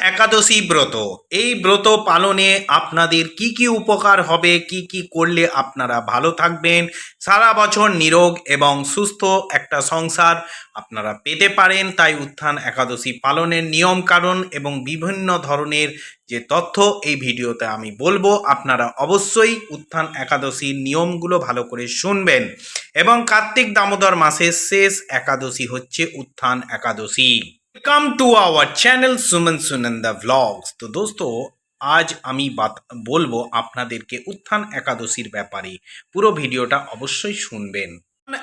একাদশী ব্রত। এই ব্রত পালনে আপনাদের কি কি উপকার হবে, কি কি করলে আপনারা ভালো থাকবেন, সারা বছর নিরোগ এবং সুস্থ একটা সংসার আপনারা পেতে পারেন। তাই উত্থান একাদশী পালনের নিয়ম কারণ এবং বিভিন্ন ধরনের যে তথ্য এই ভিডিওতে আমি বলব, আপনারা অবশ্যই উত্থান একাদশীর নিয়মগুলো ভালো করে শুনবেন। এবং কার্তিক দামোদর মাসের শেষ একাদশী হচ্ছে Utthan Ekadashi. Welcome to our channel Suman Sunanda vlogs তো দোস্ত, আজ আমি বাত বলব আপনাদেরকে উত্থান একাদশীর ব্যাপারে। পুরো ভিডিওটা অবশ্যই শুনবেন।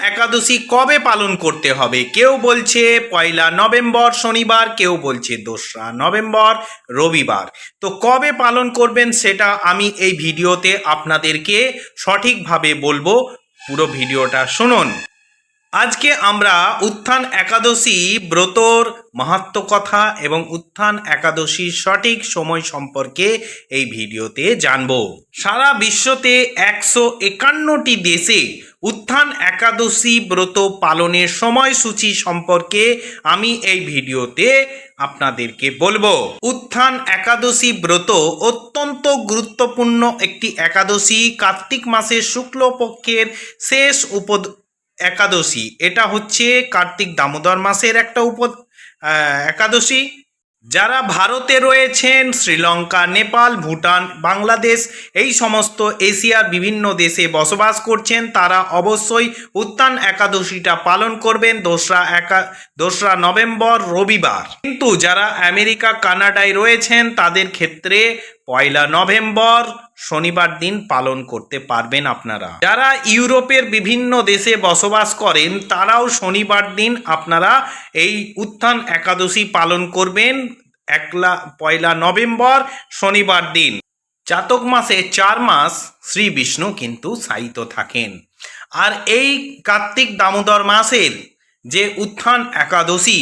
একাদশী কবে পালন করতে হবে? কেউ বলছে পয়লা নভেম্বর শনিবার, কেউ বলছে দোসরা নভেম্বর রবিবার। তো কবে পালন করবেন সেটা আমি এই ভিডিওতে আপনাদেরকে সঠিকভাবে বলব। পুরো ভিডিওটা শুনুন। আজকে আমরা উত্থান একাদশী ব্রতর মাহাত্ম কথা এবং উত্থান একাদশীর সঠিক সময় সম্পর্কে এই ভিডিওতে জানব। সারা বিশ্বতে একশো একান্নটি দেশে উত্থান একাদশী ব্রত পালনের সময়সূচি সম্পর্কে আমি এই ভিডিওতে আপনাদেরকে বলব। উত্থান একাদশী ব্রত অত্যন্ত গুরুত্বপূর্ণ একটি একাদশী, কার্তিক মাসের শুক্লপক্ষের শেষ উপ একাদশী। এটা হচ্ছে কার্তিক দামোদর মাসের একটা উপ একাদশী। যারা ভারতে রয়েছেন, শ্রীলঙ্কা, নেপাল, ভুটান, বাংলাদেশ, এই সমস্ত এশিয়ার বিভিন্ন দেশে বসবাস করছেন, তারা অবশ্যই উত্তান একাদশীটা পালন করবেন দোসরা একা, দোসরা নভেম্বর রবিবার। কিন্তু যারা আমেরিকা, কানাডায় রয়েছেন, তাদের ক্ষেত্রে পয়লা নভেম্বর শনিবার দিন পালন করতে পারবেন আপনারা। যারা ইউরোপের বিভিন্ন দেশে বসবাস করেন, তারাও শনিবার দিন আপনারা এই উত্থান একাদশী পালন করবেন। একলা পয়লা নভেম্বর শনিবার দিন। জাতক মাসে চার মাস শ্রী বিষ্ণু কিন্তু সাইিত থাকেন। আর এই কার্তিক দামোদর মাসের যে উত্থান একাদশী,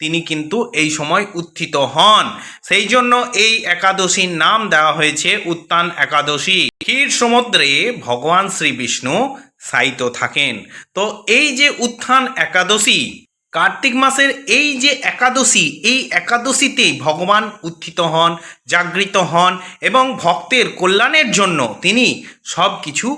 তিনি কিন্তু এই সময় উত্থিত হন। সেই জন্য এই একাদশীর নাম দেওয়া হয়েছে উত্থান একাদশী। ক্ষীর সমুদ্রে ভগবান শ্রী বিষ্ণু সাইিত থাকেন। তো এই যে উত্থান একাদশী কার্তিক মাসের এই যে একাদশী, এই একাদশীতেই ভগবান উত্থিত হন, জাগৃত হন এবং ভক্তের কল্যাণের জন্য তিনি সব কিছু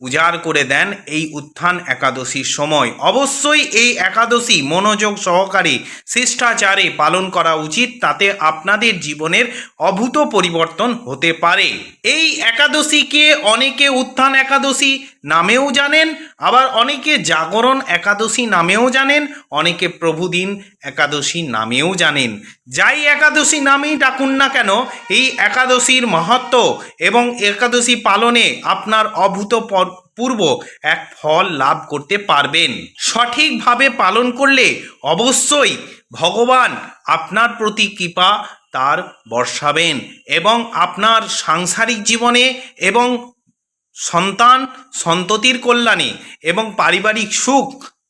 উজাড় করে দেন এই উত্থান একাদশীর সময়। অবশ্যই এই একাদশী মনোযোগ সহকারে শিষ্টাচারে পালন করা উচিত, তাতে আপনাদের জীবনের অভূত পরিবর্তন হতে পারে। এই একাদশীকে অনেকে উত্থান একাদশী নামেও জানেন আবার অনেকে জাগরণ একাদশী নামেও জানেন, অনেকে প্রভুদিন একাদশী নামেও জানেন। যাই একাদশী নামেই ডাকুন না কেন, এই একাদশীর মাহাত্ম এবং একাদশী পালনে আপনার অভূত পূর্ব এক ফল লাভ করতে পারবেন। সঠিকভাবে পালন করলে অবশ্যই ভগবান আপনার প্রতি কৃপা তার বর্ষাবেন এবং আপনার সাংসারিক জীবনে এবং সন্তান সন্ততির কল্যাণে এবং পারিবারিক সুখ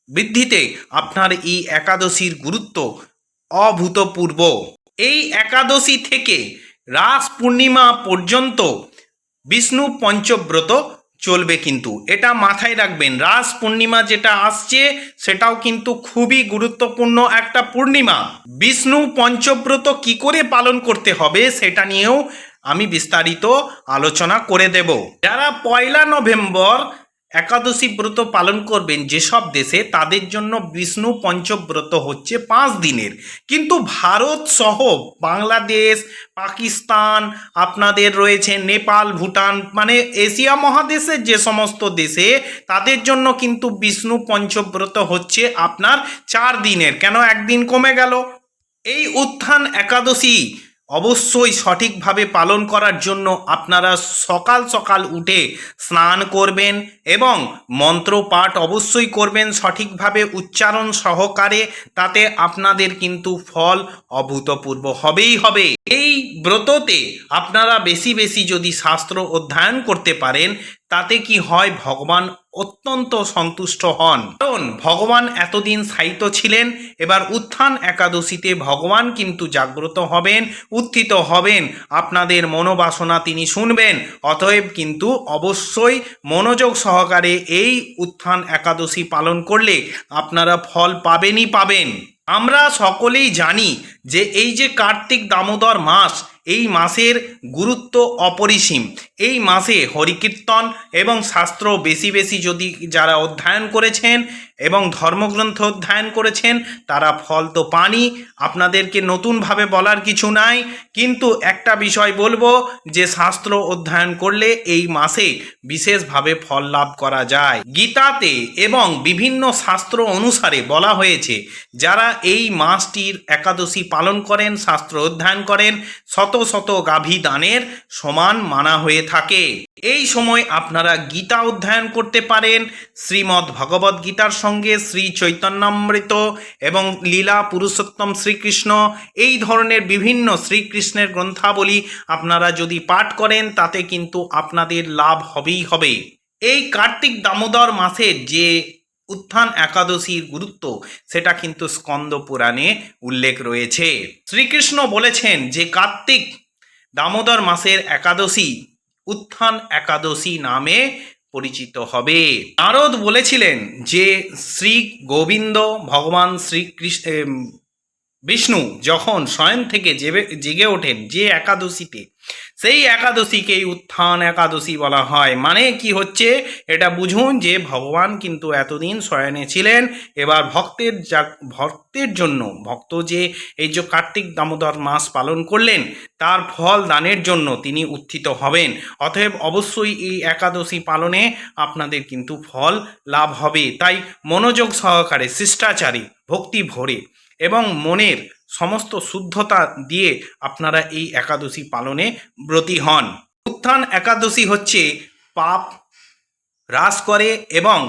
বৃদ্ধিতে আপনার এই একাদশীর গুরুত্ব অভূতপূর্ব। এই একাদশী থেকে রাস পূর্ণিমা পর্যন্ত বিষ্ণু পঞ্চব্রত চলবে কিন্তু। এটা মাথায় রাখবেন, রাস পূর্ণিমা যেটা আসছে সেটাও কিন্তু খুবই গুরুত্বপূর্ণ একটা পূর্ণিমা। বিষ্ণু পঞ্চব্রত কি করে পালন করতে হবে সেটা নিয়েও আমি বিস্তারিত আলোচনা করে দেব। যারা পয়লা নভেম্বর একাদশী ব্রত পালন করবেন, যেসব দেশে তাদের জন্য বিষ্ণু পঞ্চব্রত হচ্ছে পাঁচ দিনের। কিন্তু ভারত সহ বাংলাদেশ, পাকিস্তান, আপনাদের রয়েছে নেপাল, ভুটান মানে এশিয়া মহাদেশের যে সমস্ত দেশে তাদের জন্য কিন্তু বিষ্ণু পঞ্চব্রত হচ্ছে আপনার চার দিনের। কেন? একদিন কমে গেল। এই উত্থান একাদশী অবশ্যই সঠিকভাবে পালন করার জন্য আপনারা সকাল সকাল উঠে স্নান করবেন এবং মন্ত্র পাঠ অবশ্যই করবেন সঠিকভাবে উচ্চারণ সহকারে, তাতে আপনাদের কিন্তু ফল অভূতপূর্ব হবেই হবে। এই ব্রততে আপনারা বেশি বেশি যদি শাস্ত্র অধ্যয়ন করতে পারেন তাতে কি হয়? ভগবান অত্যন্ত সন্তুষ্ট হন। কারণ ভগবান এতদিন সাহিত্য ছিলেন, এবার উত্থান একাদশীতে ভগবান কিন্তু জাগ্রত হবেন, উত্থিত হবেন। আপনাদের মনোবাসনা তিনি শুনবেন। অতএব কিন্তু অবশ্যই মনোযোগ সহকারে এই উত্থান একাদশী পালন করলে আপনারা ফল পাবেনই পাবেন। আমরা সকলেই জানি যে এই যে কার্তিক দামোদর মাস এই মাসের গুরুত্ব অপরিসীম। এই মাসে হরিকীর্তন এবং শাস্ত্র বেশি বেশি যদি যারা অধ্যয়ন করেছেন এবং ধর্মগ্রন্থ অধ্যয়ন করেছেন, তারা ফল তো পানি আপনাদেরকে নতুনভাবে বলার কিছু নাই। কিন্তু একটা বিষয় বলব, যে শাস্ত্র অধ্যয়ন করলে এই মাসে বিশেষভাবে ফল লাভ করা যায়। গীতাতে এবং বিভিন্ন শাস্ত্র অনুসারে বলা হয়েছে, যারা এই মাসটির একাদশী পালন করেন, শাস্ত্র অধ্যয়ন করেন, শত শত গাভী দানের সমান মানা হয়ে থাকে। এই সময় আপনারা গীতা অধ্যয়ন করতে পারেন, শ্রীমদ্ ভগবদ গীতার সঙ্গে শ্রী চৈতন্যামৃত এবং লীলা পুরুষোত্তম শ্রীকৃষ্ণ, এই ধরনের বিভিন্ন শ্রীকৃষ্ণের গ্রন্থাবলী আপনারা যদি পাঠ করেন, তাতে কিন্তু আপনাদের লাভ হবেই হবে। এই কার্তিক দামোদর মাসের যে উত্থান একাদশীর গুরুত্ব, সেটা কিন্তু স্কন্দ পুরাণে উল্লেখ রয়েছে। শ্রীকৃষ্ণ বলেছেন যে কার্তিক দামোদর মাসের একাদশী উত্থান একাদশী নামে পরিচিত হবে। নারদ বলেছিলেন যে শ্রী গোবিন্দ, ভগবান শ্রীকৃষ্ণ বিষ্ণু যখন শয়ন থেকে জেগে ওঠেন যে একাদশীতে, সেই একাদশীকেই উত্থান একাদশী বলা হয়। মানে কি হচ্ছে? এটা বুঝুন যে ভগবান কিন্তু এতদিন শয়নে ছিলেন। এবার ভক্তের যা, ভক্তের জন্য, ভক্ত যে এই যে কার্তিক দামোদর মাস পালন করলেন, তার ফল দানের জন্য তিনি উত্থিত হবেন। অতএব অবশ্যই এই একাদশী পালনে আপনাদের কিন্তু ফল লাভ হবে। তাই মনোযোগ সহকারে, শিষ্টাচারী, ভক্তি ভরে এবং মনের সমস্ত শুদ্ধতা দিয়ে আপনারা এই একাদশী পালনে ব্রতী হন। উত্থান একাদশী হচ্ছে পাপ হ্রাস করে এবং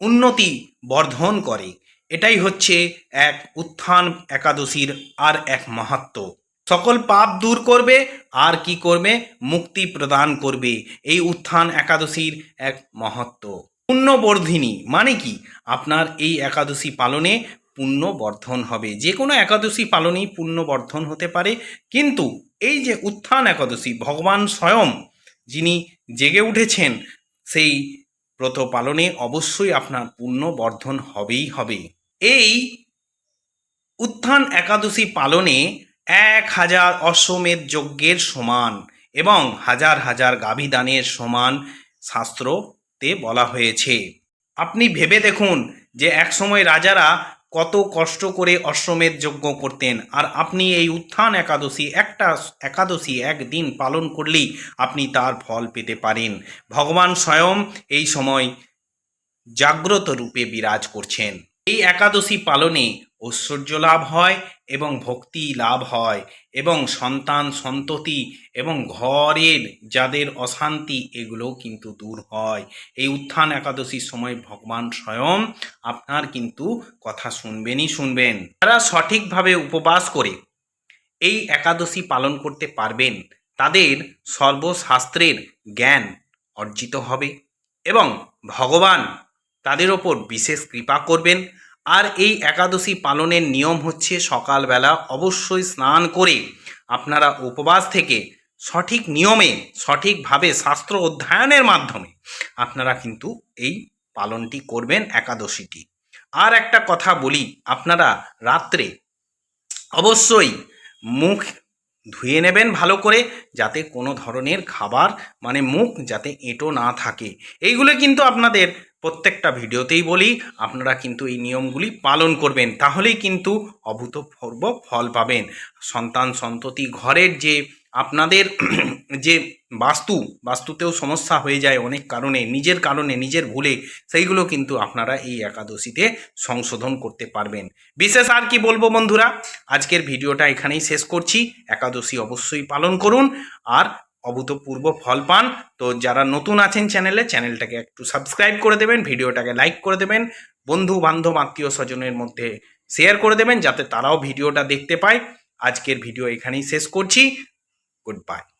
উন্নতি বর্ধন করে। এটাই হচ্ছে এক উত্থান একাদশীর আর এক মাহাত্ম। সকল পাপ দূর করবে, আর কি করবে? মুক্তি প্রদান করবে। এই উত্থান একাদশীর এক মহত্ব পুণ্যবর্ধিনী মানে কি? আপনার এই একাদশী পালনে পুণ্য বর্ধন হবে। যে কোনো একাদশী পালনেই পুণ্য বর্ধন হতে পারে। কিন্তু এই যে উত্থান একাদশী, ভগবান স্বয়ং যিনি জেগে উঠেছেন, সেই ব্রত পালনে অবশ্যই আপনার পুণ্য বর্ধন হবেই হবে। এই উত্থান একাদশী পালনে এক হাজার অশ্বমেধ যজ্ঞের সমান এবং হাজার হাজার গাভীদানের সমান শাস্ত্রতে বলা হয়েছে। আপনি ভেবে দেখুন যে একসময় রাজারা কত কষ্ট করে অশ্বমেধ যজ্ঞ করতেন। আর আপনি এই উত্থান একাদশী, একটা একাদশী একদিন পালন করলেই আপনি তার ফল পেতে পারেন। ভগবান স্বয়ং এই সময় জাগ্রত রূপে বিরাজ করছেন। এই একাদশী পালনে ঐশ্বর্য লাভ হয় এবং ভক্তি লাভ হয় এবং সন্তান সন্ততি এবং ঘরের যাদের অশান্তি এগুলো কিন্তু দূর হয়। এই উত্থান একাদশীর সময় ভগবান স্বয়ং আপনার কিন্তু কথা শুনবেনই শুনবেন। যারা সঠিকভাবে উপবাস করে এই একাদশী পালন করতে পারবেন, তাদের সর্বশাস্ত্রের জ্ঞান অর্জিত হবে এবং ভগবান তাদের ওপর বিশেষ কৃপা করবেন। আর এই একাদশী পালনের নিয়ম হচ্ছে সকালবেলা অবশ্যই স্নান করে আপনারা উপবাস থেকে সঠিক নিয়মে, সঠিকভাবে শাস্ত্র অধ্যয়নের মাধ্যমে আপনারা কিন্তু এই পালনটি করবেন একাদশীটি। আর একটা কথা বলি, আপনারা রাত্রে অবশ্যই মুখ ধুয়ে নেবেন ভালো করে, যাতে কোনো ধরনের খাবার মানে মুখ যাতে এঁটো না থাকে। এইগুলো কিন্তু আপনাদের প্রত্যেকটা ভিডিওতেই বলি, আপনারা কিন্তু এই নিয়মগুলি পালন করবেন, তাহলেই কিন্তু অভূতপূর্ব ফল পাবেন। সন্তান সন্ততি ঘরের যে আপনাদের যে বাস্তু, বাস্তুতেও সমস্যা হয়ে যায় অনেক কারণে, নিজের কারণে, নিজের ভুলে, সেইগুলো কিন্তু আপনারা এই একাদশীতে সংশোধন করতে পারবেন। বিশেষ আর কি বলব বন্ধুরা, আজকের ভিডিওটা এখানেই শেষ করছি। একাদশী অবশ্যই পালন করুন, আর অভূতপূর্ব ফল পান। তো যারা নতুন আছেন চ্যানেলে, চ্যানেলটাকে একটু সাবস্ক্রাইব করে দেবেন, ভিডিওটাকে লাইক করে দেবেন বন্ধু বান্ধব আত্মীয় স্বজনের মধ্যে শেয়ার করে দেবেন, যাতে তারাও ভিডিওটা দেখতে পায়। আজকের ভিডিও এখানেই শেষ করছি। Goodbye.